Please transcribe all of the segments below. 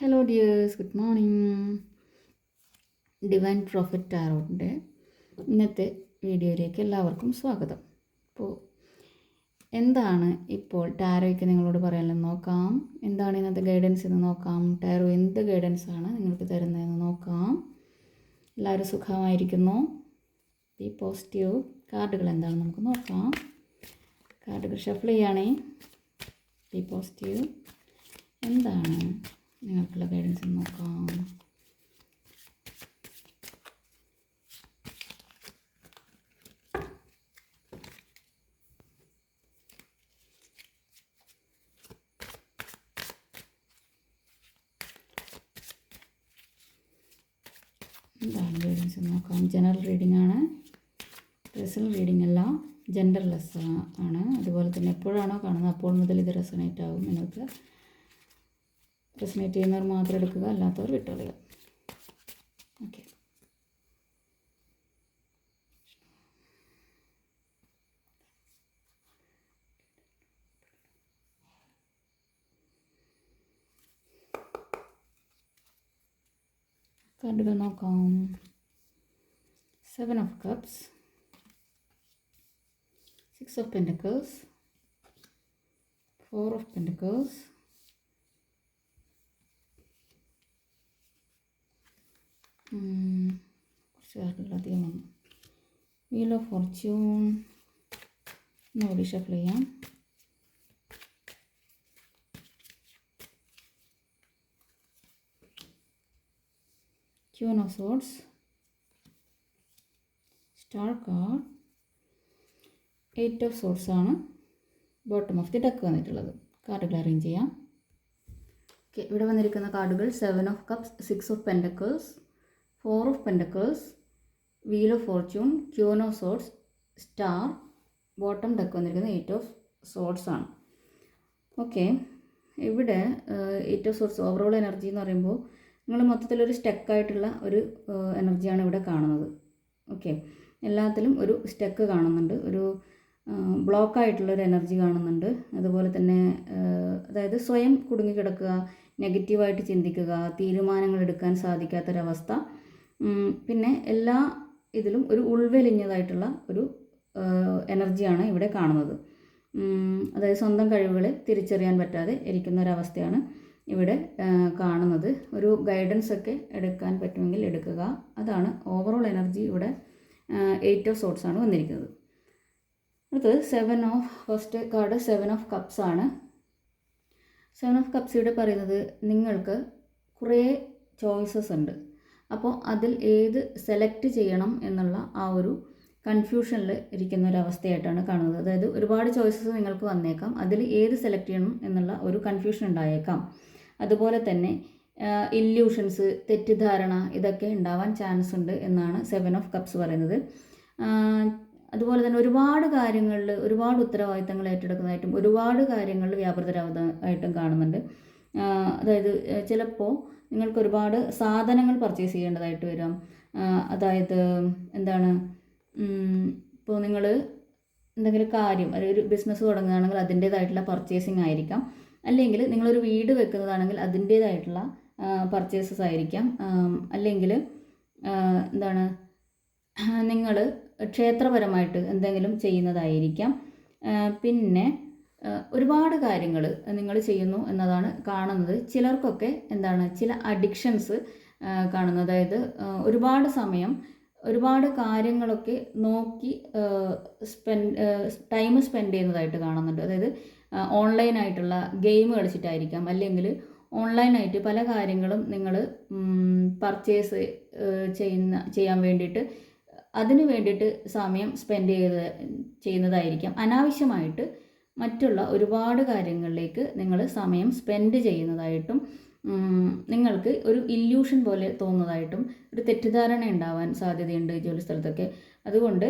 Hello dears good morning divine profit ടാറോട്ടിന്റെ ഇന്നത്തെ വീഡിയോയിലേക്ക് എല്ലാവർക്കും സ്വാഗതം. അപ്പോൾ എന്താണ് ഇപ്പോൾ ടാരോയ്ക്ക് നിങ്ങളോട് പറയാനുള്ളത് നോക്കാം. എന്താണ് ഇന്നത്തെ ഗൈഡൻസ് എന്ന് നോക്കാം. ടാരോ എന്ത് ഗൈഡൻസ് ആണ് നിങ്ങൾക്ക് തരുന്നതെന്ന് നോക്കാം. എല്ലാവരും സുഖമായിരിക്കുന്നു? ഈ പോസിറ്റീവ് കാർഡുകൾ എന്താണെന്ന് നമുക്ക് നോക്കാം. കാർഡുകൾ ഷഫിൾ ചെയ്യുകയാണേ ഈ പോസിറ്റീവ് എന്താണ് നിങ്ങൾക്കുള്ള ഗൈഡൻസ് നോക്കാം എന്താണ് എന്ന് നോക്കാം? ജനറൽ റീഡിംഗ് ആണ്. പേഴ്സണൽ റീഡിംഗ് അല്ല ജെൻഡർലെസ് ആണ്. അതുപോലെ തന്നെ എപ്പോഴാണോ കാണുന്നത് അപ്പോൾ മുതൽ ഇത് റെസണേറ്റ് ആകും നിങ്ങൾക്ക്. റെസണേറ്റ് ചെയ്യുന്നവർ മാത്രം എടുക്കുക അല്ലാത്തവർ വിട്ടുകളയുക ഓക്കെ കാർഡുകൾ നോക്കാം. Seven of cups six of pentacles four of pentacles കുറച്ച് അധികം വന്നു. വീൽ ഫോർച്യൂൺ ഒന്നുകൂടി ഷഫിൾ ചെയ്യാം. Queen of swords star card eight of swords ആണ് ബോട്ടം ഓഫ് ദി ഡക്ക് വന്നിട്ടുള്ളത്. കാർഡുകൾ അറേഞ്ച് ചെയ്യാം. ഓക്കെ ഇവിടെ വന്നിരിക്കുന്ന കാർഡുകൾ seven of cups six of pentacles four of pentacles wheel of fortune queen of swords star bottom deck വന്നിരിക്കുന്നത് eight of swords ആണ്. Okay ഇവിടെ eight of swords overall energy എന്ന് പറയുമ്പോൾ നിങ്ങൾ മൊത്തത്തിലൊരു സ്റ്റക്കായിട്ടുള്ള ഒരു എനർജിയാണ് ഇവിടെ കാണുന്നത്. ഓക്കെ എല്ലാത്തിലും ഒരു സ്റ്റക്ക് കാണുന്നുണ്ട്. ഒരു ബ്ലോക്കായിട്ടുള്ളൊരു എനർജി കാണുന്നുണ്ട്. അതുപോലെ തന്നെ അതായത് സ്വയം കുടുങ്ങിക്കിടക്കുക നെഗറ്റീവായിട്ട് ചിന്തിക്കുക തീരുമാനങ്ങൾ എടുക്കാൻ സാധിക്കാത്തൊരവസ്ഥ പിന്നെ എല്ലാ ഇതിലും ഒരു ഉൾവലിഞ്ഞതായിട്ടുള്ള ഒരു എനർജിയാണ് ഇവിടെ കാണുന്നത്. അതായത് സ്വന്തം കഴിവുകളെ തിരിച്ചറിയാൻ പറ്റാതെ ഇരിക്കുന്ന ഒരവസ്ഥയാണ് ഇവിടെ കാണുന്നത്. ഒരു ഗൈഡൻസ് ഒക്കെ എടുക്കാൻ പറ്റുമെങ്കിൽ എടുക്കുക. അതാണ് ഓവറോൾ എനർജി ഇവിടെ എയ്റ്റ് ഓഫ് സോട്ട്സ് ആണ് വന്നിരിക്കുന്നത്. അടുത്തത് seven of first card seven of cups ആണ്. സെവൻ ഓഫ് കപ്സ് ഇവിടെ പറയുന്നത് നിങ്ങൾക്ക് കുറേ ചോയ്സസ് ഉണ്ട്. അപ്പോൾ അതിൽ ഏത് സെലക്ട് ചെയ്യണം എന്നുള്ള ആ ഒരു കൺഫ്യൂഷനിൽ ഇരിക്കുന്ന ഒരു അവസ്ഥയായിട്ടാണ് കാണുന്നത്. അതായത് ഒരുപാട് ചോയ്സസ് നിങ്ങൾക്ക് വന്നേക്കാം. അതിൽ ഏത് സെലക്ട് ചെയ്യണം എന്നുള്ള ഒരു കൺഫ്യൂഷൻ ഉണ്ടായേക്കാം. അതുപോലെ തന്നെ ഇല്യൂഷൻസ് തെറ്റിദ്ധാരണ ഇതൊക്കെ ഉണ്ടാവാൻ ചാൻസ് ഉണ്ട് എന്നാണ് സെവൻ ഓഫ് കപ്സ് പറയുന്നത്. അതുപോലെ തന്നെ ഒരുപാട് കാര്യങ്ങളിൽ ഒരുപാട് ഉത്തരവാദിത്തങ്ങൾ ഏറ്റെടുക്കുന്നതായിട്ടും ഒരുപാട് കാര്യങ്ങളിൽ വ്യാപൃതരാവുന്നതായിട്ടും കാണുന്നുണ്ട്. അതായത് ചിലപ്പോൾ നിങ്ങൾക്ക് ഒരുപാട് സാധനങ്ങൾ പർച്ചേസ് ചെയ്യേണ്ടതായിട്ട് വരും. അതായത് എന്താണ് ഇപ്പോൾ നിങ്ങൾ എന്തെങ്കിലും കാര്യം ഒരു ബിസിനസ് തുടങ്ങുകയാണെങ്കിൽ അതിന്റേതായിട്ടുള്ള പർച്ചേസിങ് ആയിരിക്കാം. അല്ലെങ്കിൽ നിങ്ങളൊരു വീട് വെക്കുന്നതാണെങ്കിൽ അതിന്റേതായിട്ടുള്ള പർച്ചേസസ് ആയിരിക്കാം. അല്ലെങ്കിൽ എന്താണ് നിങ്ങൾ ക്ഷേത്രപരമായിട്ട് എന്തെങ്കിലും ചെയ്യുന്നതായിരിക്കാം. പിന്നെ ഒരുപാട് കാര്യങ്ങൾ നിങ്ങൾ ചെയ്യുന്നു എന്നതാണ് കാണുന്നത്. ചിലർക്കൊക്കെ എന്താണ് ചില അഡിക്ഷൻസ് കാണുന്നത്. അതായത് ഒരുപാട് സമയം ഒരുപാട് കാര്യങ്ങളൊക്കെ നോക്കി സ്പെൻഡ് ടൈം സ്പെൻഡ് ചെയ്യുന്നതായിട്ട് കാണുന്നുണ്ട്. അതായത് ഓൺലൈനായിട്ടുള്ള ഗെയിം കളിച്ചിട്ടായിരിക്കാം. അല്ലെങ്കിൽ ഓൺലൈനായിട്ട് പല കാര്യങ്ങളും നിങ്ങൾ പർച്ചേസ് ചെയ്യുന്ന ചെയ്യാൻ വേണ്ടിയിട്ട് അതിന് വേണ്ടിയിട്ട് സമയം സ്പെൻഡ് ചെയ്ത് ചെയ്യുന്നതായിരിക്കാം. അനാവശ്യമായിട്ട് മറ്റുള്ള ഒരുപാട് കാര്യങ്ങളിലേക്ക് നിങ്ങൾ സമയം സ്പെൻഡ് ചെയ്യുന്നതായിട്ടും നിങ്ങൾക്ക് ഒരു ഇല്യൂഷൻ പോലെ തോന്നുന്നതായിട്ടും ഒരു തെറ്റിദ്ധാരണ ഉണ്ടാവാൻ സാധ്യതയുണ്ട് ജോലി സ്ഥലത്തൊക്കെ. അതുകൊണ്ട്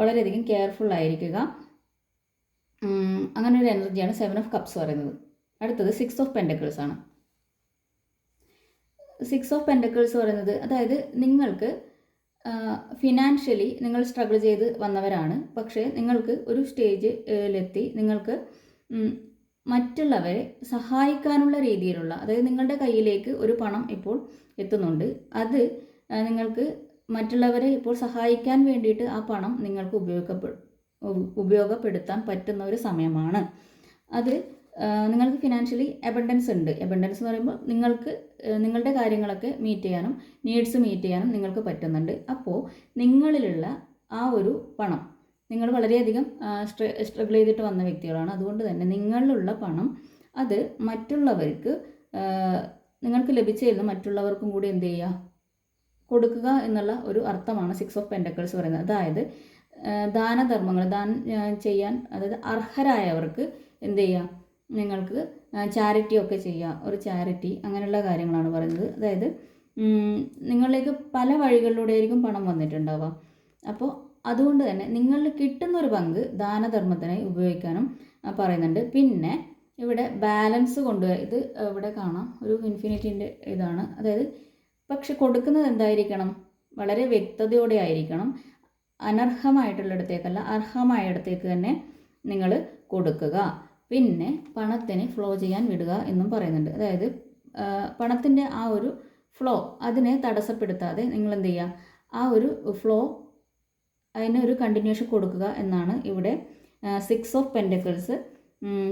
വളരെയധികം കെയർഫുൾ ആയിരിക്കുക. അങ്ങനെ ഒരു എനർജിയാണ് സെവൻ ഓഫ് കപ്സ് പറയുന്നത്. അടുത്തത് സിക്സ് ഓഫ് പെൻഡക്കിൾസ് ആണ്. സിക്സ് ഓഫ് പെൻഡക്കിൾസ് പറയുന്നത് അതായത് നിങ്ങൾക്ക് ഫിനാൻഷ്യലി നിങ്ങൾ സ്ട്രഗിൾ ചെയ്ത് വന്നവരാണ്. പക്ഷേ നിങ്ങൾക്ക് ഒരു സ്റ്റേജിലെത്തി നിങ്ങൾക്ക് മറ്റുള്ളവരെ സഹായിക്കാനുള്ള രീതിയിലുള്ള അതായത് നിങ്ങളുടെ കയ്യിലേക്ക് ഒരു പണം ഇപ്പോൾ എത്തുന്നുണ്ട്. അത് നിങ്ങൾക്ക് മറ്റുള്ളവരെ ഇപ്പോൾ സഹായിക്കാൻ വേണ്ടിയിട്ട് ആ പണം നിങ്ങൾക്ക് ഉപയോഗപ്പെ ഉപയോഗപ്പെടുത്താൻ പറ്റുന്ന ഒരു സമയമാണ്. അത് നിങ്ങൾക്ക് ഫിനാൻഷ്യലി എബണ്ടൻസ് ഉണ്ട്. എബണ്ടൻസ് എന്ന് പറയുമ്പോൾ നിങ്ങൾക്ക് നിങ്ങളുടെ കാര്യങ്ങളൊക്കെ മീറ്റ് ചെയ്യാനും നീഡ്സ് മീറ്റ് ചെയ്യാനും നിങ്ങൾക്ക് പറ്റുന്നുണ്ട്. അപ്പോൾ നിങ്ങളിലുള്ള ആ ഒരു പണം നിങ്ങൾ വളരെയധികം സ്ട്രഗിൾ ചെയ്തിട്ട് വന്ന വ്യക്തികളാണ്. അതുകൊണ്ട് തന്നെ നിങ്ങളിലുള്ള പണം അത് മറ്റുള്ളവർക്ക് നിങ്ങൾക്ക് ലഭിച്ചിരുന്ന മറ്റുള്ളവർക്കും കൂടി എന്ത് ചെയ്യുക? കൊടുക്കുക എന്നുള്ള ഒരു അർത്ഥമാണ് സിക്സ് ഓഫ് പെൻഡക്കിൾസ് പറയുന്നത്. അതായത് ദാനധർമ്മങ്ങൾ ദാനം ചെയ്യാൻ അതായത് അർഹരായവർക്ക് എന്ത് ചെയ്യുക? നിങ്ങൾക്ക് ചാരിറ്റി ഒക്കെ ചെയ്യാം. ഒരു ചാരിറ്റി അങ്ങനെയുള്ള കാര്യങ്ങളാണ് പറയുന്നത്. അതായത് നിങ്ങളിലേക്ക് പല വഴികളിലൂടെ ആയിരിക്കും പണം വന്നിട്ടുണ്ടാവുക. അപ്പോൾ അതുകൊണ്ട് തന്നെ നിങ്ങളിൽ കിട്ടുന്ന ഒരു പങ്ക് ദാനധർമ്മത്തിനായി ഉപയോഗിക്കാനും പറയുന്നുണ്ട്. പിന്നെ ഇവിടെ ബാലൻസ് കൊണ്ടുവരിക ഇത് ഇവിടെ കാണാം. ഒരു ഇൻഫിനിറ്റിന്റെ ഇതാണ്. അതായത് പക്ഷെ കൊടുക്കുന്നത് എന്തായിരിക്കണം? വളരെ വ്യക്തതയോടെ ആയിരിക്കണം. അനർഹമായിട്ടുള്ളിടത്തേക്കല്ല അർഹമായ ഇടത്തേക്ക് തന്നെ നിങ്ങൾ കൊടുക്കുക. പിന്നെ പണത്തിനെ ഫ്ലോ ചെയ്യാൻ വിടുക എന്നും പറയുന്നുണ്ട്. അതായത് പണത്തിന്റെ ആ ഒരു ഫ്ലോ അതിനെ തടസ്സപ്പെടുത്താതെ നിങ്ങൾ എന്ത് ചെയ്യുക? ആ ഒരു ഫ്ലോ അതിന് ഒരു കണ്ടിന്യൂഷൻ കൊടുക്കുക എന്നാണ് ഇവിടെ സിക്സ് ഓഫ് പെൻഡക്കിൾസ്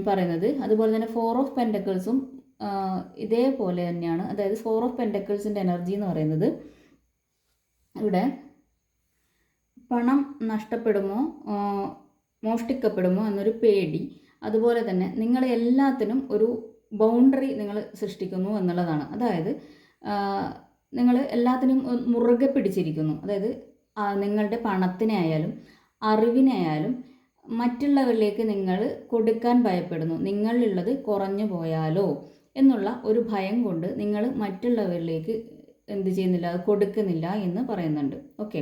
പറയുന്നത്. അതുപോലെ തന്നെ ഫോർ ഓഫ് പെൻഡക്കിൾസും ഇതേപോലെ തന്നെയാണ്. അതായത് ഫോർ ഓഫ് പെൻഡക്കിൾസിന്റെ എനർജി എന്ന് പറയുന്നത് ഇവിടെ പണം നഷ്ടപ്പെടുമോ മോഷ്ടിക്കപ്പെടുമോ എന്നൊരു പേടി അതുപോലെ തന്നെ നിങ്ങൾ എല്ലാത്തിനും ഒരു ബൗണ്ടറി നിങ്ങൾ സൃഷ്ടിക്കുന്നു എന്നുള്ളതാണ്. അതായത് നിങ്ങൾ എല്ലാത്തിനും മുറുകെ പിടിച്ചിരിക്കുന്നു. അതായത് നിങ്ങളുടെ പണത്തിനെ ആയാലും അറിവിനെ ആയാലും മറ്റുള്ളവരിലേക്ക് നിങ്ങൾ കൊടുക്കാൻ ഭയപ്പെടുന്നു. നിങ്ങളിലുള്ളത് കുറഞ്ഞു പോയാലോ എന്നുള്ള ഒരു ഭയം കൊണ്ട് നിങ്ങൾ മറ്റുള്ളവരിലേക്ക് എന്ത് ചെയ്യുന്നില്ല കൊടുക്കുന്നില്ല എന്ന് പറയുന്നുണ്ട്. ഓക്കെ.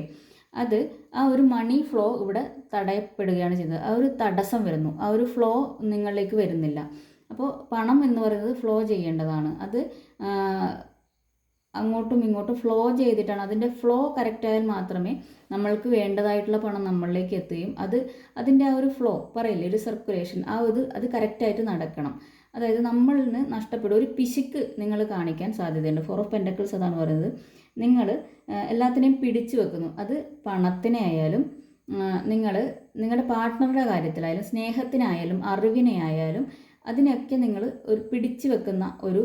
അത് ആ ഒരു മണി ഫ്ലോ ഇവിടെ തടയപ്പെടുകയാണ് ചെയ്തത്. ആ ഒരു തടസ്സം വരുന്നു. ആ ഒരു ഫ്ലോ നിങ്ങളിലേക്ക് വരുന്നില്ല. അപ്പോൾ പണം എന്ന് പറയുന്നത് ഫ്ലോ ചെയ്യേണ്ടതാണ്. അത് അങ്ങോട്ടും ഇങ്ങോട്ടും ഫ്ലോ ചെയ്തിട്ടാണ്. അതിന്റെ ഫ്ലോ കറക്റ്റായാൽ മാത്രമേ നമ്മൾക്ക് വേണ്ടതായിട്ടുള്ള പണം നമ്മളിലേക്ക് എത്തുകയും അത് അതിന്റെ ആ ഒരു ഫ്ലോ പറയില്ലേ ഒരു സർക്കുലേഷൻ ആ ഒരു അത് കറക്റ്റായിട്ട് നടക്കണം. അതായത് നമ്മളിൽ നിന്ന് നഷ്ടപ്പെടും. ഒരു പിശുക്ക് നിങ്ങൾ കാണിക്കാൻ സാധ്യതയുണ്ട്. ഫോർ ഓഫ് പെൻഡക്കിൾസ് അതാണ് പറയുന്നത്. നിങ്ങൾ എല്ലാത്തിനെയും പിടിച്ചു വെക്കുന്നു. അത് പണത്തിനെ ആയാലും നിങ്ങൾ നിങ്ങളുടെ പാർട്ട്ണറുടെ കാര്യത്തിലായാലും സ്നേഹത്തിനായാലും അറിവിനെ ആയാലും അതിനൊക്കെ നിങ്ങൾ ഒരു പിടിച്ചു വെക്കുന്ന ഒരു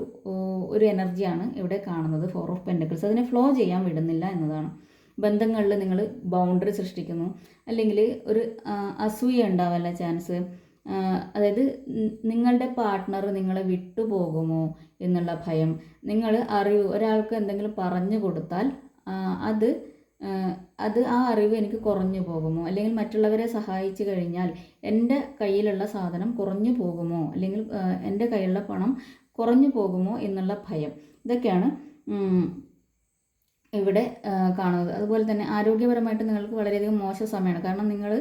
ഒരു എനർജിയാണ് ഇവിടെ കാണുന്നത്. ഫോർ ഓഫ് പെൻഡക്കിൾസ് അതിനെ ഫ്ലോ ചെയ്യാൻ വിടുന്നില്ല എന്നതാണ്. ബന്ധങ്ങളിൽ നിങ്ങൾ ബൗണ്ടറി സൃഷ്ടിക്കുന്നു. അല്ലെങ്കിൽ ഒരു അസൂയ ഉണ്ടാവാനുള്ള ചാൻസ് അതായത് നിങ്ങളുടെ പാർട്ട്ണർ നിങ്ങളെ വിട്ടുപോകുമോ എന്നുള്ള ഭയം. നിങ്ങൾ അറിവ് ഒരാൾക്ക് എന്തെങ്കിലും പറഞ്ഞു കൊടുത്താൽ അത് അത് ആ അറിവ് എനിക്ക് കുറഞ്ഞു പോകുമോ? അല്ലെങ്കിൽ മറ്റുള്ളവരെ സഹായിച്ചു കഴിഞ്ഞാൽ എന്റെ കയ്യിലുള്ള സാധനം കുറഞ്ഞു പോകുമോ? അല്ലെങ്കിൽ എന്റെ കയ്യിലുള്ള പണം കുറഞ്ഞു പോകുമോ എന്നുള്ള ഭയം. ഇതൊക്കെയാണ് ഇവിടെ കാണുന്നത്. അതുപോലെ തന്നെ ആരോഗ്യപരമായിട്ട് നിങ്ങൾക്ക് വളരെയധികം മോശം സമയമാണ്. കാരണം നിങ്ങൾ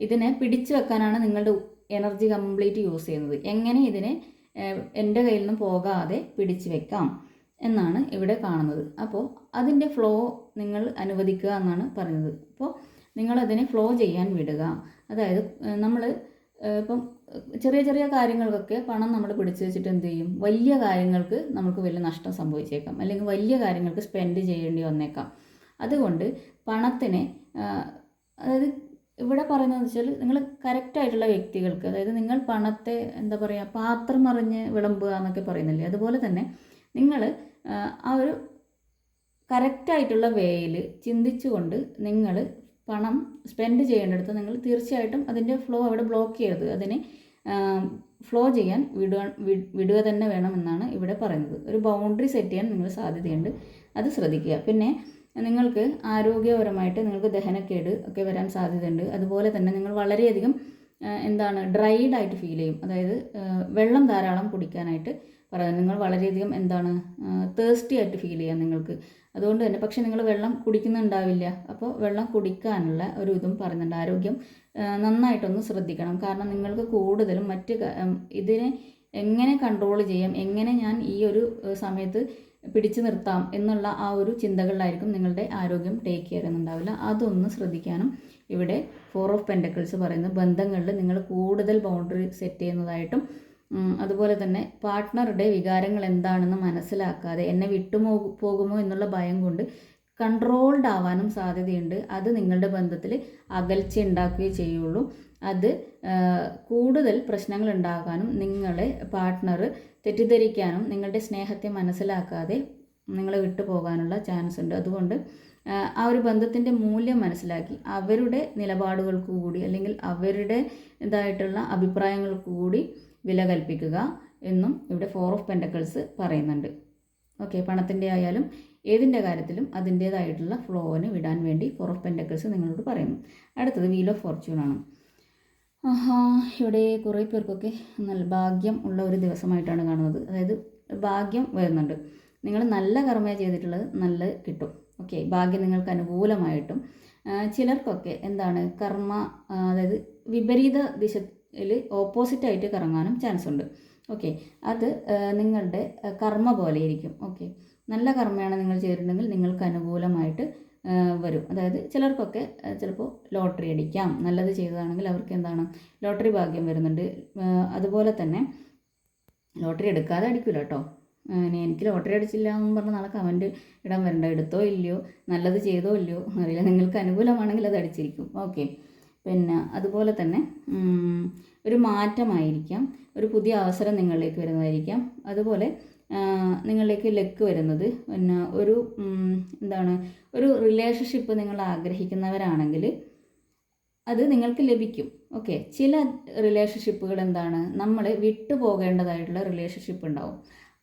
ഇതിനെ പിടിച്ചു വെക്കാനാണ് നിങ്ങളുടെ എനർജി കംപ്ലീറ്റ് യൂസ് ചെയ്യുന്നത്. എങ്ങനെ ഇതിനെ എന്റെ കയ്യിൽ നിന്നും പോകാതെ പിടിച്ചു വെക്കാം എന്നാണ് ഇവിടെ കാണുന്നത്. അപ്പോൾ അതിന്റെ ഫ്ലോ നിങ്ങൾ അനുവദിക്കുക എന്നാണ് പറയുന്നത്. അപ്പോൾ നിങ്ങളതിനെ ഫ്ലോ ചെയ്യാൻ വിടുക. അതായത് നമ്മൾ ഇപ്പം ചെറിയ ചെറിയ കാര്യങ്ങൾക്കൊക്കെ പണം നമ്മൾ പിടിച്ചു വെച്ചിട്ട് എന്ത് ചെയ്യും? വലിയ കാര്യങ്ങൾക്ക് നമുക്ക് വലിയ നഷ്ടം സംഭവിച്ചേക്കാം. അല്ലെങ്കിൽ വലിയ കാര്യങ്ങൾക്ക് സ്പെൻഡ് ചെയ്യേണ്ടി വന്നേക്കാം. അതുകൊണ്ട് പണത്തിനെ അതായത് ഇവിടെ പറയുന്നതെന്ന് വെച്ചാൽ നിങ്ങൾ കറക്റ്റായിട്ടുള്ള വ്യക്തികൾക്ക് അതായത് നിങ്ങൾ പണത്തെ എന്താ പറയുക പാത്രം അറിഞ്ഞ് വിളമ്പുക എന്നൊക്കെ പറയുന്നില്ലേ? അതുപോലെ തന്നെ നിങ്ങൾ ആ ഒരു കറക്റ്റായിട്ടുള്ള വേയിൽ ചിന്തിച്ചുകൊണ്ട് നിങ്ങൾ പണം സ്പെൻഡ് ചെയ്യേണ്ടടുത്ത് നിങ്ങൾ തീർച്ചയായിട്ടും അതിന്റെ ഫ്ലോ അവിടെ ബ്ലോക്ക് ചെയ്യരുത്. അതിനെ ഫ്ലോ ചെയ്യാൻ വിടുക വിടുക തന്നെ വേണമെന്നാണ് ഇവിടെ പറയുന്നത്. ഒരു ബൗണ്ടറി സെറ്റ് ചെയ്യാൻ നിങ്ങൾ സാധ്യതയുണ്ട്. അത് ശ്രദ്ധിക്കുക. പിന്നെ നിങ്ങൾക്ക് ആരോഗ്യപരമായിട്ട് നിങ്ങൾക്ക് ദഹനക്കേട് ഒക്കെ വരാൻ സാധ്യതയുണ്ട്. അതുപോലെ തന്നെ നിങ്ങൾ വളരെയധികം എന്താണ് ഡ്രൈഡ് ആയിട്ട് ഫീൽ ചെയ്യും. അതായത് വെള്ളം ധാരാളം കുടിക്കാനായിട്ട് പറയാം. നിങ്ങൾ വളരെയധികം എന്താണ് തേഴ്സ്റ്റി ആയിട്ട് ഫീൽ ചെയ്യാം നിങ്ങൾക്ക്. അതുകൊണ്ട് തന്നെ പക്ഷേ നിങ്ങൾ വെള്ളം കുടിക്കുന്നുണ്ടാവില്ല. അപ്പോൾ വെള്ളം കുടിക്കാനുള്ള ഒരു ഇതും പറയുന്നുണ്ട്. ആരോഗ്യം നന്നായിട്ടൊന്ന് ശ്രദ്ധിക്കണം. കാരണം നിങ്ങൾക്ക് കൂടുതലും മറ്റ് ഇതിനെ എങ്ങനെ കൺട്രോൾ ചെയ്യാം എങ്ങനെ ഞാൻ ഈ ഒരു സമയത്ത് പിടിച്ചു നിർത്താം എന്നുള്ള ആ ഒരു ചിന്തകളിലായിരിക്കും നിങ്ങളുടെ ആരോഗ്യം ടേക്ക് കെയർ ചെയ്യുന്നുണ്ടാവില്ല. അതൊന്ന് ശ്രദ്ധിക്കാനും ഇവിടെ ഫോർ ഓഫ് പെൻഡക്കിൾസ് പറയുന്ന ബന്ധങ്ങളിൽ നിങ്ങൾ കൂടുതൽ ബൗണ്ടറി സെറ്റ് ചെയ്യുന്നതായിട്ടും അതുപോലെ തന്നെ പാർട്ട്ണറുടെ വികാരങ്ങൾ എന്താണെന്ന് മനസ്സിലാക്കാതെ എന്നെ വിട്ടുമോ പോകുമോ എന്നുള്ള ഭയം കൊണ്ട് കൺട്രോൾഡ് ആവാനും സാധ്യതയുണ്ട്. അത് നിങ്ങളുടെ ബന്ധത്തിൽ അകൽച്ച ഉണ്ടാക്കുകയേ ചെയ്യുള്ളൂ. അത് കൂടുതൽ പ്രശ്നങ്ങൾ ഉണ്ടാകാനും നിങ്ങളെ പാർട്ട്ണർ തെറ്റിദ്ധരിക്കാനും നിങ്ങളുടെ സ്നേഹത്തെ മനസ്സിലാക്കാതെ നിങ്ങളെ വിട്ടു പോകാനുള്ള ചാൻസ് ഉണ്ട്. അതുകൊണ്ട് ആ, ഒരു ബന്ധത്തിന്റെ മൂല്യം മനസ്സിലാക്കി അവരുടെ നിലപാടുകൾക്ക് കൂടി അല്ലെങ്കിൽ അവരുടെ ഇതായിട്ടുള്ള അഭിപ്രായങ്ങൾക്ക് കൂടി വില കൽപ്പിക്കുക എന്നും ഇവിടെ ഫോർ ഓഫ് പെൻഡക്കിൾസ് പറയുന്നുണ്ട്. ഓക്കെ പണത്തിന്റെ ആയാലും ഏതിന്റെ കാര്യത്തിലും അതിന്റേതായിട്ടുള്ള ഫ്ലോവിന് വിടാൻ വേണ്ടി ഫോർ ഓഫ് പെൻഡക്കിൾസ് നിങ്ങളോട് പറയുന്നു. അടുത്തത് വീൽ ഓഫ് ഫോർച്യൂൺ ആണ്. ഇവിടെ കുറേ പേർക്കൊക്കെ നല്ല ഭാഗ്യം ഉള്ള ഒരു ദിവസമായിട്ടാണ് കാണുന്നത്. അതായത് ഭാഗ്യം വരുന്നുണ്ട്. നിങ്ങൾ നല്ല കർമ്മയെ ചെയ്തിട്ടുള്ളത് നല്ല കിട്ടും. ഓക്കെ ഭാഗ്യം നിങ്ങൾക്ക് അനുകൂലമായിട്ടും. ചിലർക്കൊക്കെ എന്താണ് കർമ്മ അതായത് വിപരീത ദിശയിൽ ഓപ്പോസിറ്റായിട്ട് കറങ്ങാനും ചാൻസ് ഉണ്ട്. ഓക്കെ അത് നിങ്ങളുടെ കർമ്മ പോലെ ഇരിക്കും. ഓക്കെ നല്ല കർമ്മയാണ് നിങ്ങൾ ചെയ്തിട്ടുണ്ടെങ്കിൽ നിങ്ങൾക്ക് അനുകൂലമായിട്ട് വരും. അതായത് ചിലർക്കൊക്കെ ചിലപ്പോൾ ലോട്ടറി അടിക്കാം. നല്ലത് ചെയ്തതാണെങ്കിൽ അവർക്ക് എന്താണ് ലോട്ടറി ഭാഗ്യം വരുന്നുണ്ട്. അതുപോലെ തന്നെ ലോട്ടറി എടുക്കാതെ അടിക്കില്ല കേട്ടോ ഇനി എനിക്ക് ലോട്ടറി അടിച്ചില്ല എന്ന് പറഞ്ഞാൽ നാളെ കമന്റ് ഇടാൻ വരണ്ട. എടുത്തോ ഇല്ലയോ നല്ലത് ചെയ്തോ ഇല്ലയോ അറിയില്ല. നിങ്ങൾക്ക് അനുകൂലമാണെങ്കിൽ അത് അടിച്ചിരിക്കും. ഓക്കെ. പിന്നെ അതുപോലെ തന്നെ ഒരു മാറ്റമായിരിക്കാം. ഒരു പുതിയ അവസരം നിങ്ങളിലേക്ക് വരുന്നതായിരിക്കാം. അതുപോലെ നിങ്ങളിലേക്ക് ലക്ക് വരുന്നത്. പിന്നെ ഒരു എന്താണ് ഒരു റിലേഷൻഷിപ്പ് നിങ്ങൾ ആഗ്രഹിക്കുന്നവരാണെങ്കിൽ അത് നിങ്ങൾക്ക് ലഭിക്കും. ഓക്കെ ചില റിലേഷൻഷിപ്പുകൾ എന്താണ്? നമ്മൾ വിട്ടുപോകേണ്ടതായിട്ടുള്ള റിലേഷൻഷിപ്പ് ഉണ്ടാവും.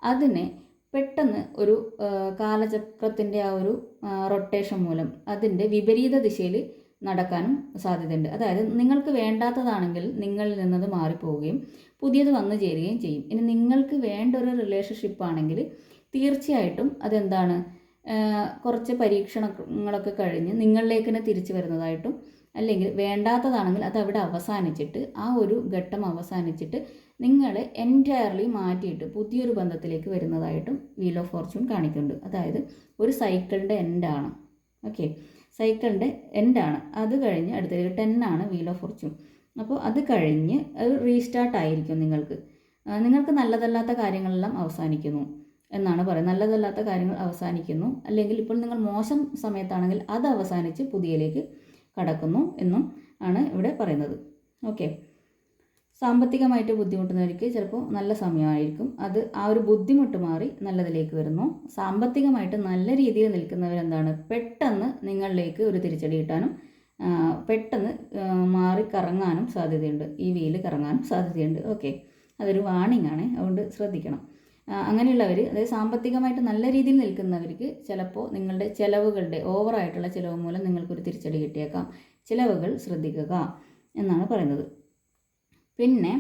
അതിനെ പെട്ടെന്ന് ഒരു കാലചക്രത്തിന്റെ ആ ഒരു റൊട്ടേഷൻ മൂലം അതിന്റെ വിപരീത ദിശയിൽ നടക്കാനും സാധ്യതയുണ്ട്. അതായത് നിങ്ങൾക്ക് വേണ്ടാത്തതാണെങ്കിൽ നിങ്ങളിൽ നിന്നത് മാറിപ്പോവുകയും പുതിയത് വന്നു ചേരുകയും ചെയ്യും. ഇനി നിങ്ങൾക്ക് വേണ്ട ഒരു റിലേഷൻഷിപ്പ് ആണെങ്കിൽ തീർച്ചയായിട്ടും അതെന്താണ്? കുറച്ച് പരീക്ഷണങ്ങളൊക്കെ കഴിഞ്ഞ് നിങ്ങളിലേക്ക് തന്നെ തിരിച്ചു വരുന്നതായിട്ടും അല്ലെങ്കിൽ വേണ്ടാത്തതാണെങ്കിൽ അത് അവിടെ അവസാനിച്ചിട്ട് ആ ഒരു ഘട്ടം അവസാനിച്ചിട്ട് നിങ്ങളെ എന്റയർലി മാറ്റിയിട്ട് പുതിയൊരു ബന്ധത്തിലേക്ക് വരുന്നതായിട്ടും വീൽ ഓഫ് ഫോർച്യൂൺ കാണിക്കുന്നുണ്ട്. അതായത് ഒരു സൈക്കിളിന്റെ എൻഡാണ് ഓക്കെ സൈക്കിളിന്റെ എൻഡാണ് അത് കഴിഞ്ഞ് അടുത്തത് ടെൻ ആണ് വീൽ ഓഫ് ഫോർച്യൂൺ അപ്പോൾ അത് കഴിഞ്ഞ് അത് റീസ്റ്റാർട്ട് ആയിരിക്കും നിങ്ങൾക്ക്. നിങ്ങൾക്ക് നല്ലതല്ലാത്ത കാര്യങ്ങളെല്ലാം അവസാനിക്കുന്നു എന്നാണ് പറയുന്നത്. നല്ലതല്ലാത്ത കാര്യങ്ങൾ അവസാനിക്കുന്നു. അല്ലെങ്കിൽ ഇപ്പോൾ നിങ്ങൾ മോശം സമയത്താണെങ്കിൽ അത് അവസാനിച്ച് പുതിയയിലേക്ക് കടക്കുന്നു എന്നും ആണ് ഇവിടെ പറയുന്നത്. ഓക്കെ സാമ്പത്തികമായിട്ട് ബുദ്ധിമുട്ടുന്നവർക്ക് ചിലപ്പോൾ നല്ല സമയമായിരിക്കും. അത് ആ ഒരു ബുദ്ധിമുട്ട് മാറി നല്ലതിലേക്ക് വരുന്നു. സാമ്പത്തികമായിട്ട് നല്ല രീതിയിൽ നിൽക്കുന്നവരെന്താണ്? പെട്ടെന്ന് നിങ്ങളിലേക്ക് ഒരു തിരിച്ചടി കിട്ടാനും പെട്ടെന്ന് മാറി കറങ്ങാനും സാധ്യതയുണ്ട്. ഈ വീൽ കറങ്ങാനും സാധ്യതയുണ്ട്. ഓക്കെ. അതൊരു വാണിംഗ് ആണ്. അതുകൊണ്ട് ശ്രദ്ധിക്കണം. അങ്ങനെയുള്ളവർ അതായത് സാമ്പത്തികമായിട്ട് നല്ല രീതിയിൽ നിൽക്കുന്നവർക്ക് ചിലപ്പോൾ നിങ്ങളുടെ ചിലവുകളുടെ ഓവറായിട്ടുള്ള ചിലവ് മൂലം നിങ്ങൾക്കൊരു തിരിച്ചടി കിട്ടിയേക്കാം. ചിലവുകൾ ശ്രദ്ധിക്കുക എന്നാണ് പറയുന്നത്. പിന്നെ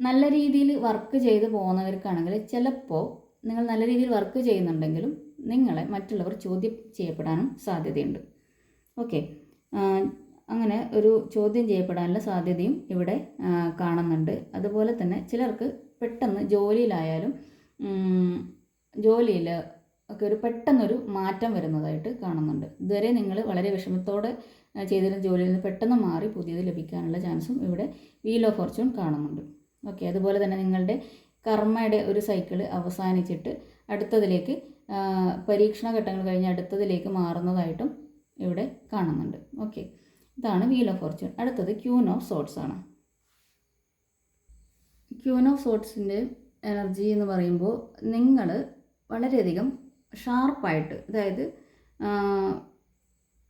നല്ല രീതിയിൽ വർക്ക് ചെയ്ത് പോകുന്നവർക്കാണെങ്കിൽ ചിലപ്പോൾ നിങ്ങൾ നല്ല രീതിയിൽ വർക്ക് ചെയ്യുന്നുണ്ടെങ്കിലും നിങ്ങളെ മറ്റുള്ളവർ ചോദ്യം ചെയ്യപ്പെടാനും സാധ്യതയുണ്ട്. ഓക്കെ അങ്ങനെ ഒരു ചോദ്യം ചെയ്യപ്പെടാനുള്ള സാധ്യതയും ഇവിടെ കാണുന്നുണ്ട്. അതുപോലെ തന്നെ ചിലർക്ക് പെട്ടെന്ന് ജോലിയിലായാലും ജോലിയിൽ ഒക്കെ ഒരു പെട്ടെന്നൊരു മാറ്റം വരുന്നതായിട്ട് കാണുന്നുണ്ട്. ഇതുവരെ നിങ്ങൾ വളരെ വിഷമത്തോടെ ചെയ്തിരുന്ന ജോലിയിൽ നിന്ന് പെട്ടെന്ന് മാറി പുതിയത് ലഭിക്കാനുള്ള ചാൻസും ഇവിടെ വീൽ ഓഫ് ഫോർച്യൂൺ കാണുന്നുണ്ട്. ഓക്കെ അതുപോലെ തന്നെ നിങ്ങളുടെ കർമ്മയുടെ ഒരു സൈക്കിൾ അവസാനിച്ചിട്ട് അടുത്തതിലേക്ക് പരീക്ഷണ ഘട്ടങ്ങൾ കഴിഞ്ഞ് അടുത്തതിലേക്ക് മാറുന്നതായിട്ടും ഇവിടെ കാണുന്നുണ്ട്. ഓക്കെ ഇതാണ് വീൽ ഓഫ് ഫോർച്യൂൺ അടുത്തത് ക്യൂൻ ഓഫ് സോട്ട്സ് ആണ്. ക്യൂൻ ഓഫ് സോട്ട്സിന്റെ എനർജി എന്ന് പറയുമ്പോൾ നിങ്ങൾ വളരെയധികം ഷാർപ്പായിട്ട് അതായത്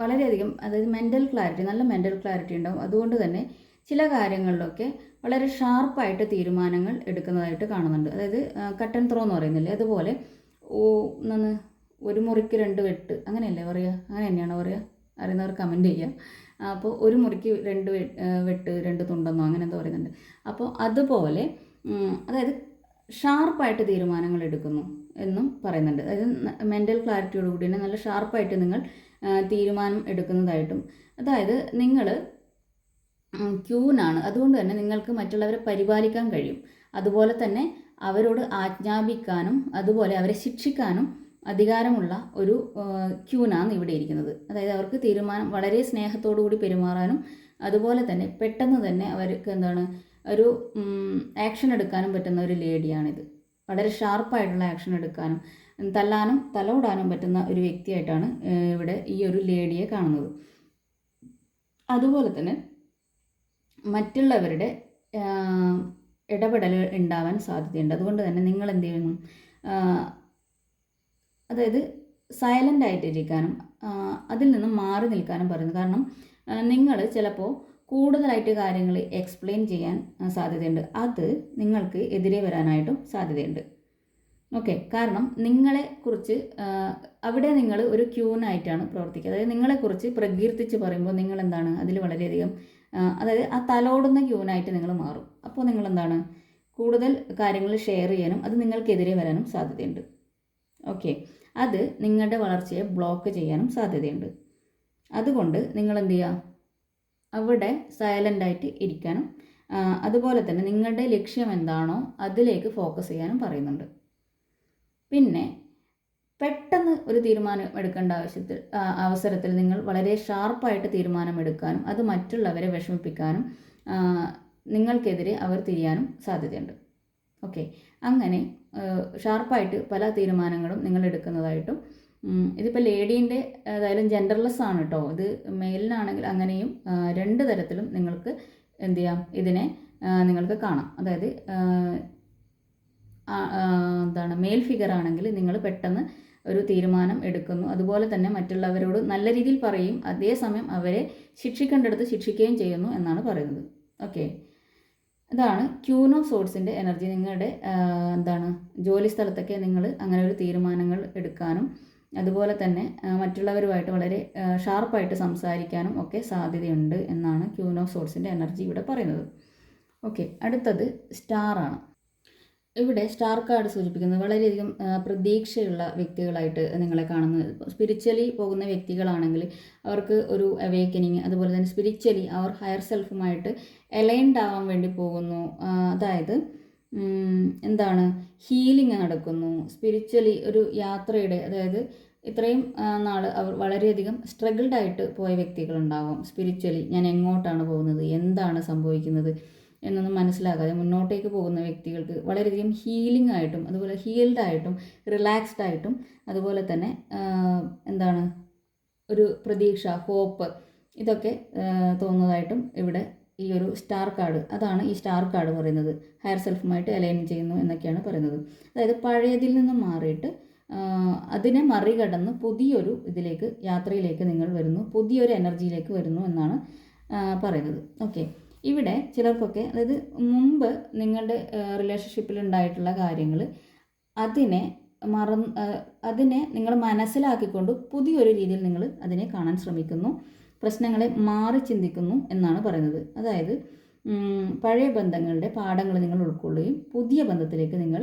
വളരെയധികം അതായത് മെന്റൽ ക്ലാരിറ്റി നല്ല മെന്റൽ ക്ലാരിറ്റി ഉണ്ടാവും. അതുകൊണ്ട് തന്നെ ചില കാര്യങ്ങളിലൊക്കെ വളരെ ഷാർപ്പായിട്ട് തീരുമാനങ്ങൾ എടുക്കുന്നതായിട്ട് കാണുന്നുണ്ട്. അതായത് കട്ടൻ ത്രോ എന്ന് പറയുന്നില്ലേ? അതുപോലെ ഓ എന്നാണ് ഒരു മുറിക്ക് രണ്ട് വെട്ട് അങ്ങനെയല്ലേ പറയുക? അങ്ങനെ തന്നെയാണ് പറയുക? അറിയുന്നവർ കമന്റ് ചെയ്യുക. അപ്പോൾ ഒരു മുറിക്ക് രണ്ട് വെട്ട് രണ്ട് തുണ്ടെന്നോ അങ്ങനെ എന്തോ പറയുന്നുണ്ട്. അപ്പോൾ അതുപോലെ അതായത് ഷാർപ്പായിട്ട് തീരുമാനങ്ങൾ എടുക്കുന്നു. എന്നും പറയുന്നുണ്ട്. അതായത് മെന്റൽ ക്ലാരിറ്റിയോട് കൂടി തന്നെ നല്ല ഷാർപ്പായിട്ട് നിങ്ങൾ തീരുമാനം എടുക്കുന്നതായിട്ടും. അതായത് നിങ്ങൾ ക്യൂനാണ് അതുകൊണ്ട് തന്നെ നിങ്ങൾക്ക് മറ്റുള്ളവരെ പരിപാലിക്കാൻ കഴിയും. അതുപോലെ തന്നെ അവരോട് ആജ്ഞാപിക്കാനും അതുപോലെ അവരെ ശിക്ഷിക്കാനും അധികാരമുള്ള ഒരു ക്യൂനാണ് ഇവിടെ ഇരിക്കുന്നത്. അതായത് അവർക്ക് തീരുമാനം വളരെ സ്നേഹത്തോടു കൂടി പെരുമാറാനും അതുപോലെ തന്നെ പെട്ടെന്ന് തന്നെ അവർക്ക് എന്താണ് ഒരു ആക്ഷൻ എടുക്കാനും പറ്റുന്ന ഒരു ലേഡിയാണിത് വളരെ ഷാർപ്പായിട്ടുള്ള ആക്ഷൻ എടുക്കാനും തല്ലാനും തലോടാനും പറ്റുന്ന ഒരു വ്യക്തിയായിട്ടാണ് ഇവിടെ ഈ ഒരു ലേഡിയെ കാണുന്നത്. അതുപോലെ തന്നെ മറ്റുള്ളവരുടെ ഇടപെടൽ ഉണ്ടാവാൻ സാധ്യതയുണ്ട്. അതുകൊണ്ട് തന്നെ നിങ്ങൾ എന്ത് ചെയ്യണം? അതായത് സൈലന്റ് ആയിട്ടിരിക്കാനും അതിൽ നിന്നും മാറി നിൽക്കാനും പറയുന്നു. കാരണം നിങ്ങൾ ചിലപ്പോൾ കൂടുതലായിട്ട് കാര്യങ്ങൾ എക്സ്പ്ലെയിൻ ചെയ്യാൻ സാധ്യതയുണ്ട്. അത് നിങ്ങൾക്ക് എതിരെ വരാനായിട്ടും സാധ്യതയുണ്ട്. ഓക്കെ കാരണം നിങ്ങളെ കുറിച്ച് അവിടെ നിങ്ങൾ ഒരു ക്യൂനായിട്ടാണ് പ്രവർത്തിക്കുക. അതായത് നിങ്ങളെക്കുറിച്ച് പ്രകീർത്തിച്ച് പറയുമ്പോൾ നിങ്ങൾ എന്താണ് അതിൽ വളരെയധികം അതായത് ആ തലോടുന്ന ക്യൂനായിട്ട് നിങ്ങൾ മാറും. അപ്പോൾ നിങ്ങൾ എന്താണ് കൂടുതൽ കാര്യങ്ങൾ ഷെയർ ചെയ്യാനും അത് നിങ്ങൾക്കെതിരെ വരാനും സാധ്യതയുണ്ട്. ഓക്കെ അത് നിങ്ങളുടെ വളർച്ചയെ ബ്ലോക്ക് ചെയ്യാനും സാധ്യതയുണ്ട്. അതുകൊണ്ട് നിങ്ങൾ എന്ത് ചെയ്യുക? അവിടെ സൈലന്റ് ആയിട്ട് ഇരിക്കാനും അതുപോലെ തന്നെ നിങ്ങളുടെ ലക്ഷ്യം എന്താണോ അതിലേക്ക് ഫോക്കസ് ചെയ്യാനും പറയുന്നുണ്ട്. പിന്നെ പെട്ടെന്ന് ഒരു തീരുമാനം എടുക്കേണ്ട ആവശ്യത്തിൽ അവസരത്തിൽ നിങ്ങൾ വളരെ ഷാർപ്പായിട്ട് തീരുമാനമെടുക്കാനും അത് മറ്റുള്ളവരെ വിഷമിപ്പിക്കാനും നിങ്ങൾക്കെതിരെ അവർ തിരിയാനും സാധ്യതയുണ്ട്. ഓക്കെ അങ്ങനെ ഷാർപ്പായിട്ട് പല തീരുമാനങ്ങളും നിങ്ങൾ എടുക്കുന്നതായിട്ടും ഇതിപ്പോൾ ലേഡീന്റെ ഏതായാലും ജെൻഡർലെസ് ആണ് കേട്ടോ ഇത് മെയിലിനാണെങ്കിൽ അങ്ങനെയും രണ്ട് തരത്തിലും നിങ്ങൾക്ക് എന്ത് ചെയ്യാം ഇതിനെ നിങ്ങൾക്ക് കാണാം. അതായത് എന്താണ് മെയിൽ ഫിഗർ ആണെങ്കിൽ നിങ്ങൾ പെട്ടെന്ന് ഒരു തീരുമാനം എടുക്കുന്നു. അതുപോലെ തന്നെ മറ്റുള്ളവരോട് നല്ല രീതിയിൽ പറയും. അതേസമയം അവരെ ശിക്ഷിക്കേണ്ടടുത്ത് ശിക്ഷിക്കുകയും ചെയ്യുന്നു എന്നാണ് പറയുന്നത്. ഓക്കെ. ഇതാണ് ക്യൂൺ ഓഫ് സോഴ്സിന്റെ എനർജി. നിങ്ങളുടെ എന്താണ് ജോലി സ്ഥലത്തൊക്കെ നിങ്ങൾ അങ്ങനെ ഒരു തീരുമാനങ്ങൾ എടുക്കാനും അതുപോലെ തന്നെ മറ്റുള്ളവരുമായിട്ട് വളരെ ഷാർപ്പായിട്ട് സംസാരിക്കാനും ഒക്കെ സാധ്യതയുണ്ട് എന്നാണ് ക്യൂനോ സോഴ്സിന്റെ എനർജി ഇവിടെ പറയുന്നത്. ഓക്കെ അടുത്തത് സ്റ്റാർ ആണ്. ഇവിടെ സ്റ്റാർ കാർഡ് സൂചിപ്പിക്കുന്നത് വളരെയധികം പ്രതീക്ഷയുള്ള വ്യക്തികളായിട്ട് നിങ്ങളെ കാണുന്നത്. സ്പിരിച്വലി പോകുന്ന വ്യക്തികളാണെങ്കിൽ അവർക്ക് ഒരു അവേക്കനിങ് അതുപോലെ തന്നെ സ്പിരിച്വലി അവർ ഹയർ സെൽഫുമായിട്ട് അലൈൻഡ് ആവാൻ വേണ്ടി പോകുന്നു. അതായത് എന്താണ് ഹീലിംഗ് നടക്കുന്നു. സ്പിരിച്വലി ഒരു യാത്രയുടെ അതായത് ഇത്രയും നാൾ അവർ വളരെയധികം സ്ട്രഗിൾഡ് ആയിട്ട് പോയ വ്യക്തികളുണ്ടാവും. സ്പിരിച്വലി ഞാൻ എങ്ങോട്ടാണ് പോകുന്നത്? എന്താണ് സംഭവിക്കുന്നത്? എന്നൊന്നും മനസ്സിലാകാതെ മുന്നോട്ടേക്ക് പോകുന്ന വ്യക്തികൾക്ക് വളരെയധികം ഹീലിംഗ് ആയിട്ടും അതുപോലെ ഹീൽഡ് ആയിട്ടും റിലാക്സ്ഡ് ആയിട്ടും അതുപോലെ തന്നെ എന്താണ് ഒരു പ്രതീക്ഷ ഹോപ്പ് ഇതൊക്കെ തോന്നുന്നതായിട്ടും ഇവിടെ ഈ ഒരു സ്റ്റാർ കാർഡ് അതാണ് ഈ സ്റ്റാർ കാർഡ് പറയുന്നത്. ഹയർ സെൽഫുമായിട്ട് അലൈൻ ചെയ്യുന്നു എന്നൊക്കെയാണ് പറയുന്നത്. അതായത് പഴയതിൽ നിന്നും മാറിയിട്ട് അതിനെ മറികടന്ന് പുതിയൊരു ഇതിലേക്ക് യാത്രയിലേക്ക് നിങ്ങൾ വരുന്നു പുതിയൊരു എനർജിയിലേക്ക് വരുന്നു എന്നാണ് പറയുന്നത്. ഓക്കെ. ഇവിടെ ചിലർക്കൊക്കെ അതായത് മുമ്പ് നിങ്ങളുടെ റിലേഷൻഷിപ്പിൽ ഉണ്ടായിട്ടുള്ള കാര്യങ്ങൾ അതിനെ മറ അതിനെ നിങ്ങൾ മനസ്സിലാക്കിക്കൊണ്ട് പുതിയൊരു രീതിയിൽ നിങ്ങൾ അതിനെ കാണാൻ ശ്രമിക്കുന്നു പ്രശ്നങ്ങളെ മാറി ചിന്തിക്കുന്നു എന്നാണ് പറയുന്നത്. അതായത് പഴയ ബന്ധങ്ങളുടെ പാഠങ്ങൾ നിങ്ങൾ ഉൾക്കൊള്ളുകയും പുതിയ ബന്ധത്തിലേക്ക് നിങ്ങൾ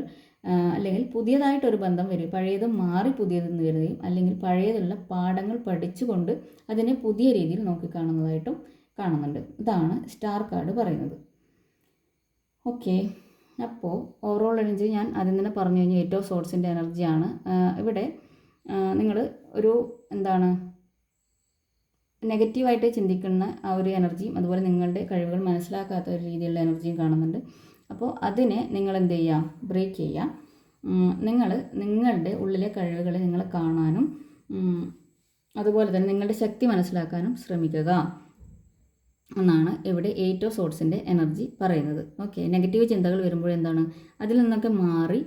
അല്ലെങ്കിൽ പുതിയതായിട്ടൊരു ബന്ധം വരും. പഴയത് മാറി പുതിയതെന്ന് വരികയും അല്ലെങ്കിൽ പഴയതുള്ള പാഠങ്ങൾ പഠിച്ചുകൊണ്ട് അതിനെ പുതിയ രീതിയിൽ നോക്കിക്കാണുന്നതായിട്ടും കാണുന്നുണ്ട്. ഇതാണ് സ്റ്റാർ കാർഡ് പറയുന്നത്. ഓക്കെ. അപ്പോൾ ഓവറോൾ എനർജി ഞാൻ ആദ്യം തന്നെ പറഞ്ഞു കഴിഞ്ഞാൽ ഏറ്റവും സോഴ്സിന്റെ എനർജിയാണ്. ഇവിടെ നിങ്ങൾ ഒരു എന്താണ് നെഗറ്റീവായിട്ട് ചിന്തിക്കുന്ന ആ ഒരു എനർജിയും അതുപോലെ നിങ്ങളുടെ കഴിവുകൾ മനസ്സിലാക്കാത്ത ഒരു രീതിയിലുള്ള എനർജിയും കാണുന്നുണ്ട്. അപ്പോൾ അതിനെ നിങ്ങൾ എന്ത് ചെയ്യുക ബ്രേക്ക് ചെയ്യുക നിങ്ങൾ നിങ്ങളുടെ ഉള്ളിലെ കഴിവുകളെ നിങ്ങൾ കാണാനും അതുപോലെ തന്നെ നിങ്ങളുടെ ശക്തി മനസ്സിലാക്കാനും ശ്രമിക്കുക എന്നാണ് ഇവിടെ എയ്റ്റ് ഓഫ് സോട്സിന്റെ എനർജി പറയുന്നത്. ഓക്കെ നെഗറ്റീവ് ചിന്തകൾ വരുമ്പോൾ എന്താണ്? അതിൽ നിന്നൊക്കെ മാറി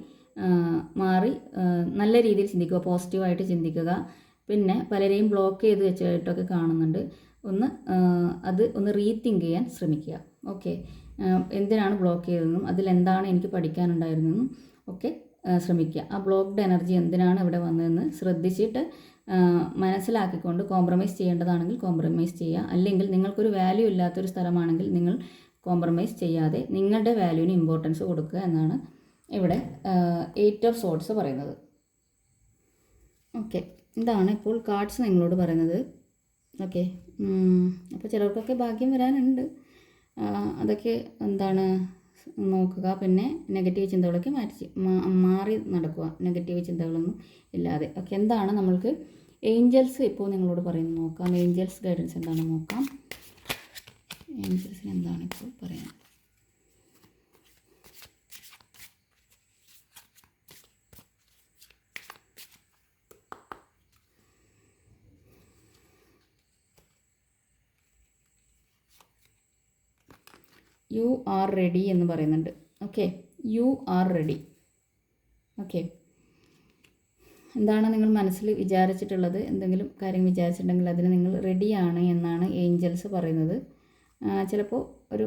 മാറി നല്ല രീതിയിൽ ചിന്തിക്കുക പോസിറ്റീവായിട്ട് ചിന്തിക്കുക. പിന്നെ പലരെയും ബ്ലോക്ക് ചെയ്ത് വെച്ചിട്ടൊക്കെ കാണുന്നുണ്ട്. ഒന്ന് അത് ഒന്ന് റീതിങ്ക് ചെയ്യാൻ ശ്രമിക്കുക. ഓക്കെ എന്തിനാണ് ബ്ലോക്ക് ചെയ്തതെന്നും അതിലെന്താണ് എനിക്ക് പഠിക്കാനുണ്ടായിരുന്നതെന്നും ഒക്കെ ശ്രമിക്കുക. ആ ബ്ലോക്ക്ഡ് എനർജി എന്തിനാണ് ഇവിടെ വന്നതെന്ന് ശ്രദ്ധിച്ചിട്ട് മനസ്സിലാക്കിക്കൊണ്ട് കോംപ്രമൈസ് ചെയ്യേണ്ടതാണെങ്കിൽ കോംപ്രമൈസ് ചെയ്യുക. അല്ലെങ്കിൽ നിങ്ങൾക്കൊരു വാല്യൂ ഇല്ലാത്തൊരു സ്ഥലമാണെങ്കിൽ നിങ്ങൾ കോംപ്രമൈസ് ചെയ്യാതെ നിങ്ങളുടെ വാല്യൂവിന് ഇമ്പോർട്ടൻസ് കൊടുക്കുക എന്നാണ് ഇവിടെ എയ്റ്റ് ഓഫ് സോട്ട്സ് പറയുന്നത്. ഓക്കെ ഇതാണ് ഇപ്പോൾ കാർഡ്സ് നിങ്ങളോട് പറയുന്നത്. ഓക്കെ അപ്പോൾ ചിലർക്കൊക്കെ ഭാഗ്യം വരാനുണ്ട്. അതൊക്കെ എന്താണ് നോക്കുക. പിന്നെ നെഗറ്റീവ് ചിന്തകളൊക്കെ മാറ്റി മാറി നടക്കുക. നെഗറ്റീവ് ചിന്തകളൊന്നും ഇല്ലാതെ. ഓക്കെ എന്താണ് നമ്മൾക്ക് ഏഞ്ചൽസ് ഇപ്പോൾ നിങ്ങളോട് പറയുന്നത്? നോക്കാം. ഏഞ്ചൽസ് ഗൈഡൻസ് എന്താണെന്ന് നോക്കാം. ഏഞ്ചൽസിന് എന്താണ് ഇപ്പോൾ പറയാൻ യു ആർ റെഡി എന്ന് പറയുന്നുണ്ട്. Okay you are ready. Okay. എന്താണ് നിങ്ങൾ മനസ്സിൽ വിചാരിച്ചിട്ടുള്ളത്? എന്തെങ്കിലും കാര്യം വിചാരിച്ചിട്ടുണ്ടെങ്കിൽ അതിന് നിങ്ങൾ റെഡിയാണ് എന്നാണ് ഏഞ്ചൽസ് പറയുന്നത്. ചിലപ്പോൾ ഒരു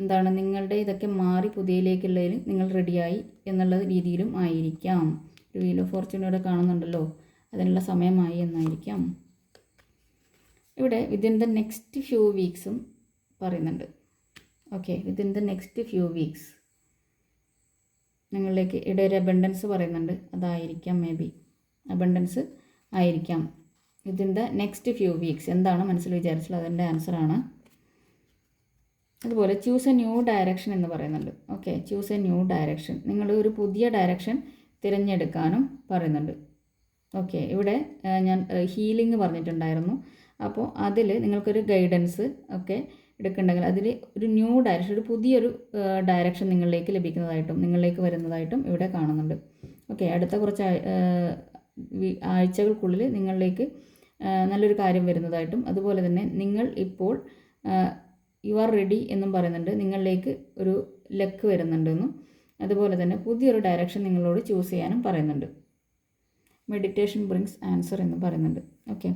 എന്താണ് നിങ്ങളുടെ ഇതൊക്കെ മാറി പുതിയയിലേക്കുള്ളതിലും നിങ്ങൾ റെഡിയായി എന്നുള്ള രീതിയിലും ആയിരിക്കാം. ഒരു വീൽ ഓഫ് ഫോർച്യൂൺ ഇവിടെ കാണുന്നുണ്ടല്ലോ. അതിനുള്ള സമയമായി എന്നായിരിക്കാം. ഇവിടെ വിതിൻ ദ നെക്സ്റ്റ് ഫ്യൂ വീക്സും പറയുന്നുണ്ട്. Okay within the next few weeks നിങ്ങളിലേക്ക് ഇവിടെ ഒരു അബണ്ടൻസ് പറയുന്നുണ്ട്. അതായിരിക്കാം മേ ബി അബണ്ടൻസ് ആയിരിക്കാം. Within the next few weeks എന്താണ് മനസ്സിൽ വിചാരിച്ചത് അതിന്റെ ആൻസറാണ് അതുപോലെ ചൂസ് എ ന്യൂ ഡയറക്ഷൻ എന്ന് പറയുന്നുണ്ട്. Okay choose a new direction നിങ്ങൾ ഒരു പുതിയ ഡയറക്ഷൻ തിരഞ്ഞെടുക്കാനും പറയുന്നുണ്ട്. ഓക്കെ ഇവിടെ ഞാൻ ഹീലിംഗ് പറഞ്ഞിട്ടുണ്ടായിരുന്നു. അപ്പോൾ അതിൽ നിങ്ങൾക്കൊരു ഗൈഡൻസ് ഒക്കെ എടുക്കുന്നുണ്ടെങ്കിൽ അതിൽ ഒരു ന്യൂ ഡയറക്ഷൻ ഒരു പുതിയൊരു ഡയറക്ഷൻ നിങ്ങളിലേക്ക് ലഭിക്കുന്നതായിട്ടും നിങ്ങളിലേക്ക് വരുന്നതായിട്ടും ഇവിടെ കാണുന്നുണ്ട്. ഓക്കെ അടുത്ത കുറച്ച് ആഴ്ചകൾക്കുള്ളിൽ നിങ്ങളിലേക്ക് നല്ലൊരു കാര്യം വരുന്നതായിട്ടും അതുപോലെ തന്നെ നിങ്ങൾ ഇപ്പോൾ യു ആർ റെഡി എന്നും പറയുന്നുണ്ട്. നിങ്ങളിലേക്ക് ഒരു ലക്ക് വരുന്നുണ്ടെന്നും അതുപോലെ തന്നെ പുതിയൊരു ഡയറക്ഷൻ നിങ്ങളോട് ചൂസ് ചെയ്യാനും പറയുന്നുണ്ട്. മെഡിറ്റേഷൻ ബ്രിങ്സ് ആൻസർ എന്ന് പറയുന്നുണ്ട്. ഓക്കെ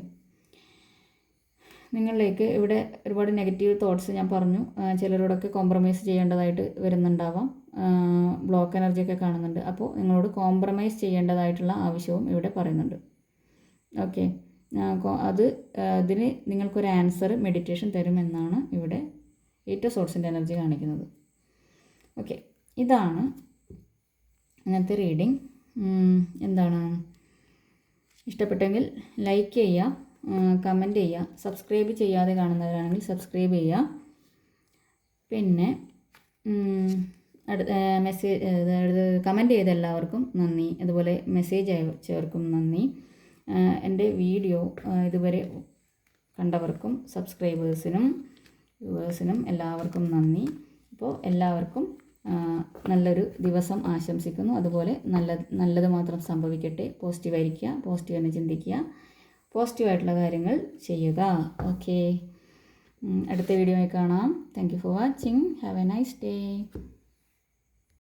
നിങ്ങളിലേക്ക് ഇവിടെ ഒരുപാട് നെഗറ്റീവ് തോട്ട്സ് ഞാൻ പറഞ്ഞു. ചിലരോടൊക്കെ കോംപ്രമൈസ് ചെയ്യേണ്ടതായിട്ട് വരുന്നുണ്ടാവാം. ബ്ലോക്ക് എനർജിയൊക്കെ കാണുന്നുണ്ട്. അപ്പോൾ നിങ്ങളോട് കോംപ്രമൈസ് ചെയ്യേണ്ടതായിട്ടുള്ള ആവശ്യവും ഇവിടെ പറയുന്നുണ്ട്. ഓക്കെ അത് അതിന് നിങ്ങൾക്കൊരു ആൻസർ മെഡിറ്റേഷൻ തരുമെന്നാണ് ഇവിടെ ഏറ്റവും സോഴ്സിന്റെ എനർജി കാണിക്കുന്നത്. ഓക്കെ ഇതാണ് ഇന്നത്തെ റീഡിങ് എന്താണ്? ഇഷ്ടപ്പെട്ടെങ്കിൽ ലൈക്ക് ചെയ്യുക. കമന്റ് ചെയ്യുക സബ്സ്ക്രൈബ് ചെയ്യാതെ കാണുന്നവരാണെങ്കിൽ സബ്സ്ക്രൈബ് ചെയ്യുക പിന്നെ അടുത്ത മെസ്സേജ് കമന്റ് ചെയ്ത എല്ലാവർക്കും നന്ദി. അതുപോലെ മെസ്സേജ് അയച്ചവർക്കും നന്ദി. എന്റെ വീഡിയോ ഇതുവരെ കണ്ടവർക്കും സബ്സ്ക്രൈബേഴ്സിനും വ്യൂവേഴ്സിനും എല്ലാവർക്കും നന്ദി. അപ്പോൾ എല്ലാവർക്കും നല്ലൊരു ദിവസം ആശംസിക്കുന്നു. അതുപോലെ നല്ല നല്ലത് മാത്രം സംഭവിക്കട്ടെ. പോസിറ്റീവായിരിക്കുക പോസിറ്റീവ് തന്നെ ചിന്തിക്കുക. പോസിറ്റീവായിട്ടുള്ള കാര്യങ്ങൾ ചെയ്യുക. ഓക്കെ അടുത്ത വീഡിയോയിൽ കാണാം. Thank you for watching have a nice day